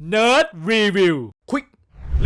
Nerd Review ควิก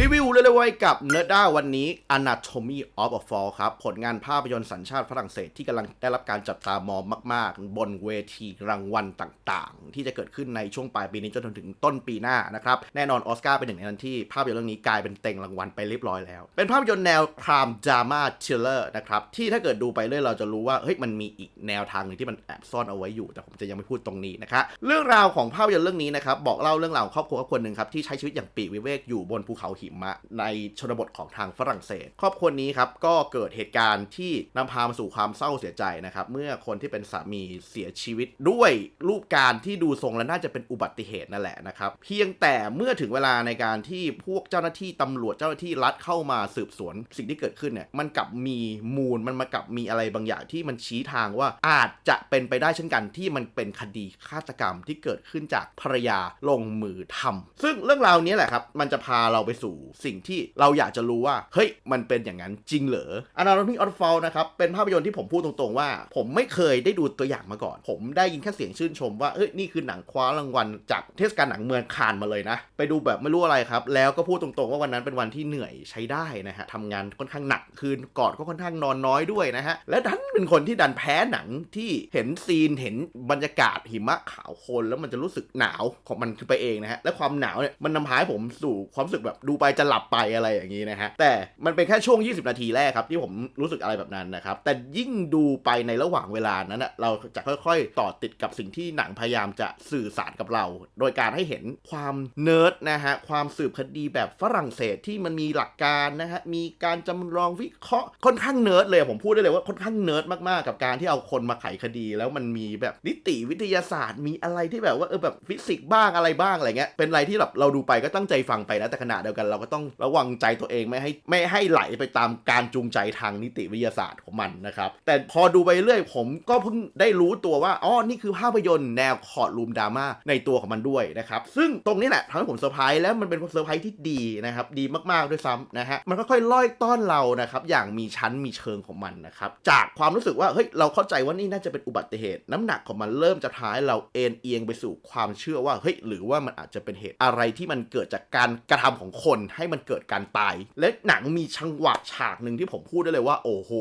รีวิวเร็วๆไว้กับเน r ร์ด้าวันนี้ Anatomy of a Fall ครับ ผลงานภาพยนตร์สัญชาติฝรั่งเศสที่กำลังได้รับการจับตามองมาก ๆ บนเวทีรางวัลต่างๆ ที่จะเกิดขึ้นในช่วงปลายปีนี้จนถึงต้นปีหน้านะครับ แน่นอนออสการ์เป็นหนึ่งในนั้นที่ภาพยนตร์เรื่องนี้กลายเป็นเต็งรางวัลไปเรียบร้อยแล้ว เป็นภาพยนตร์แนวครามดราม่าทริลเลอร์นะครับที่ถ้าเกิดดูไปเรื่อยเราจะรู้ว่าเฮ้ยมันมีอีกแนวทางหนึ่งที่มันแอบซ่อนเอาไว้อยู่แต่ผมจะยังไม่พูดตรงนี้นะคะเรื่องราวของภาพยนตร์เรื่องนี้นะครับบอกเล่าเรื่องราวของครอบครัวครอบครัวหนึ่งครับที่ใช้ชีวิตอย่างปีกวิเวกอยู่บนภูเขาหิมะในชนบทของทางฝรั่งเศส ครอบครัวนี้ครับก็เกิดเหตุการณ์ที่นำพามาสู่ความเศร้าเสียใจนะครับ เมื่อคนที่เป็นสามีเสียชีวิตด้วยรูปการที่ดูทรงแล้วน่าจะเป็นอุบัติเหตุนั่นแหละนะครับ เพียงแต่เมื่อถึงเวลาในการที่พวกเจ้าหน้าที่ตำรวจเจ้าหน้าที่รัฐเข้ามาสืบสวน สิ่งที่เกิดขึ้นเนี่ยมันกลับมีมูลมันมากลับมีอะไรบางอย่างที่มันชี้ทางว่าอาจจะเป็นไปได้เช่นกันที่มันเป็นคดีฆาตกรรมที่เกิดขึ้นจากภรรยาลงมือทำซึ่งเรื่องราวนี้แหละครับ มันจะพาเราไปสู่สิ่งที่เราอยากจะรู้ว่า เฮ้ย มันเป็นอย่างนั้นจริงเหรอ Anatomy of a Fall นะครับ เป็นภาพยนตร์ที่ผมพูดตรงๆว่า ผมไม่เคยได้ดูตัวอย่างมาก่อน ผมได้ยินแค่เสียงชื่นชมว่า เอ้ย นี่คือหนังคว้ารางวัลจากเทศกาลหนังเมืองคานมาเลยนะ ไปดูแบบไม่รู้อะไรครับ แล้วก็พูดตรงๆว่าวันนั้นเป็นวันที่เหนื่อยใช้ได้นะฮะทำงานค่อนข้างหนักคืนก่อนก็ค่อนข้างนอนน้อยด้วยนะฮะ และดันเป็นคนที่ดันแพ้หนังที่เห็นซีนเห็นบรรยากาศหิมะขาวโคลนแล้วมันจะรู้สึกหนาวของมันคือไปเองนะฮะและความหนาวเนี่ยมันนำพาให้ผมสู่ความรู้สึกแบบดูไปจะหลับไปอะไรอย่างนี้นะฮะแต่มันเป็นแค่ช่วง 20 นาทีแรกครับที่ผมรู้สึกอะไรแบบนั้นนะครับแต่ยิ่งดูไปในระหว่างเวลานั้นนะเราจะค่อยๆ ต่อติดกับสิ่งที่หนังพยายามจะสื่อสารกับเรา โดยการให้เห็นความเนิร์ดนะฮะความสืบคดีแบบฝรั่งเศสที่มันมีหลักการนะฮะมีการจำลองวิเคราะห์ค่อนข้างเนิร์ดเลยผมพูดได้เลยว่าค่อนข้างเนิร์ดมากๆกับการที่เอาคนมาไขคดี แล้วมันมีแบบนิติวิทยาศาสตร์ มีอะไรที่แบบว่าเออแบบฟิสิกส์บ้างอะไรบ้างอะไรเงี้ยเป็นอะไรที่แบบเราดูไปก็ตั้งใจฟังไปนะแต่ขณะเดียวกันเราก็ต้องระวังใจตัวเองไม่ให้ไม่ให้ไหลไปตามการจูงใจทางนิติวิทยาศาสตร์ของมันนะครับ แต่พอดูไปเรื่อยผมก็เพิ่งได้รู้ตัวว่าอ๋อนี่คือภาพยนตร์แนวคอร์ดรูมดราม่าในตัวของมันด้วยนะครับ ซึ่งตรงนี้แหละทำให้ผมเซอร์ไพรส์แล้วมันเป็นเซอร์ไพรส์ที่ดีนะครับ ดีมากๆด้วยซ้ำนะฮะมันค่อยๆล่อยต้อนเรานะครับอย่างมีชั้นมีเชิงของมันนะครับจากความรู้สึกว่าเฮ้ยเราเข้าใจว่านี่น่าจะเป็นอุบัติเหตุ น้ำหนักของมันเริ่มจะท้ายเราเอ็นเอียงไปสู่ความเชื่อว่าเฮ้ยหรือว่ามันอาจจะเป็นเหตุอะไรที่มันเกิดจากการกระทำของคนให้มันเกิดการตาย และหนังมีจังหวะฉากหนึ่งที่ผมพูดได้เลยว่า โอ้โห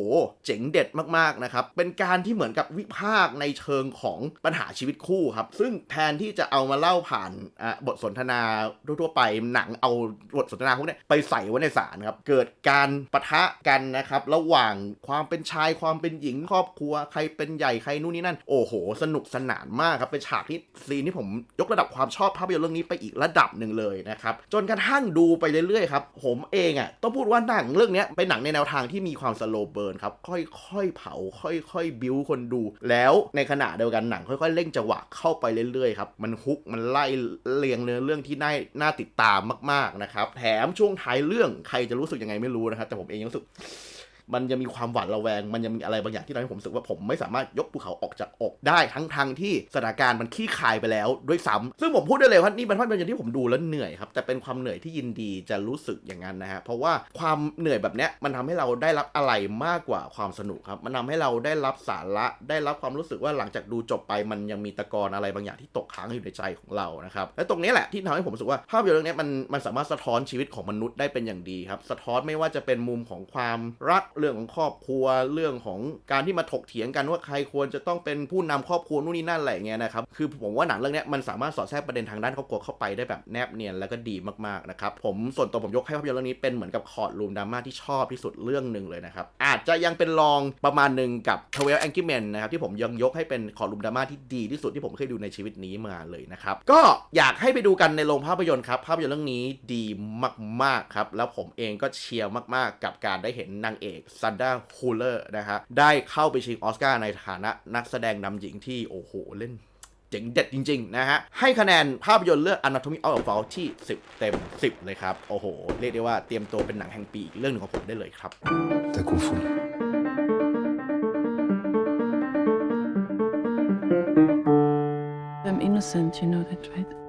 เจ๋งเด็ดมากๆนะครับ เป็นการที่เหมือนกับวิพากษ์ในเชิงของปัญหาชีวิตคู่ครับ ซึ่งแทนที่จะเอามาเล่าผ่านบทสนทนาทั่วๆไปหนังเอาบทสนทนาพวกนี้ไปใส่ไว้ในสารครับ เกิดการปะทะกันนะครับ ระหว่างความเป็นชายความเป็นหญิงครอบครัวใครเป็นใหญ่ใครนู่นนี่นั่น โอ้โห สนุกสนานมากครับ เป็นฉากที่ซีนที่ผมยกระดับความชอบภาพยนตร์เรื่องนี้ไปอีกระดับหนึ่งเลยนะครับ จนกระทั่งดูไปเรื่อยๆครับ ผมเองอะต้องพูดว่าหนังเรื่องเนี้ยเป็นหนังในแนวทางที่มีความสโลว์เบิร์นครับ ค่อยๆเผา ค่อยๆบิวคนดู แล้วในขณะเดียวกันหนังค่อยๆเร่งจังหวะเข้าไปเรื่อยๆครับ มันฮุกมันไล่เรียงเนื้อเรื่องที่น่าน่าติดตามมากๆนะครับ แถมช่วงท้ายเรื่องใครจะรู้สึกยังไงไม่รู้นะครับแต่ผมเองรู้สึก มันยังมีความหวาดระแวง มันยังมีอะไรบางอย่างที่ทำให้ผมรู้สึกว่าผมไม่สามารถยกภูเขาออกจากอกได้ทั้งทางที่สถานการณ์มันขี้คายไปแล้วด้วยซ้ำซึ่งผมพูดได้เลยว่านี่เป็นภาพยนตร์ที่ผมดูแล้วเหนื่อยครับแต่เป็นความเหนื่อยที่ยินดีจะรู้สึกอย่างนั้นนะฮะเพราะว่าความเหนื่อยแบบเนี้ยมันทำให้เราได้รับอะไรมากกว่าความสนุกครับมันทำให้เราได้รับสาระได้รับความรู้สึกว่าหลังจากดูจบไปมันยังมีตะกอนอะไรบางอย่างที่ตกค้างอยู่ในใจของเรานะครับและตรงนี้แหละที่ทำให้ผมรู้สึกว่าภาพยนตร์เรื่องนี้มันมันสามารถสะท้อนชีวิตของมนุษย์ได้เป็นอย่างดีครับสะท้อนไม่ว่าจะเป็นมุมของความรักเรื่องของครอบครัวเรื่องของการที่มาถกเถียงกันว่าใครควรจะต้องเป็นผู้นำครอบครัวนู่นนี่นั่นอะไรอย่างเงี้ยนะครับคือผมว่าหนังเรื่องนี้มันสามารถสอดแทรกประเด็นทางด้านครอบครัวเข้าไปได้แบบแนบเนียนแล้วก็ดีมากๆนะครับผมส่วนตัวผมยกให้ภาพยนตร์เรื่องนี้เป็นเหมือนกับคอร์ดรูมดราม่าที่ชอบที่สุดเรื่องหนึ่งเลยนะครับอาจจะยังเป็นรองประมาณหนึ่งกับทเวลแองกิเมนนะครับที่ผมยังยกให้เป็นคอร์ดรูมดราม่าที่ดีที่สุดที่ผมเคยดูในชีวิตนี้มาเลยนะครับก็อยากให้ไปดูกันในโรงภาพยนตร์ครับภาพยนตร์เรื่องนี้ดีมากๆครับแล้วผมเองก็เชียร์มากๆ กับการได้เห็นนางเอกซันดาฮูเลอร์นะฮะได้เข้าไปชิงออสการ์ในฐานะนักแสดงนำหญิงที่โอ้โหเล่นเจ๋งเด็ดจริง ๆ นะฮะ ให้คะแนนภาพยนตร์เรื่อง Anatomy of a Fall ที่ 10 เต็ม 10 เลยครับ โอ้โห เรียกได้ว่าเตรียมตัวเป็นหนังแห่งปีอีกเรื่องหนึ่งของผมได้เลยครับ T'as confondu. I'm innocent, you know that, right?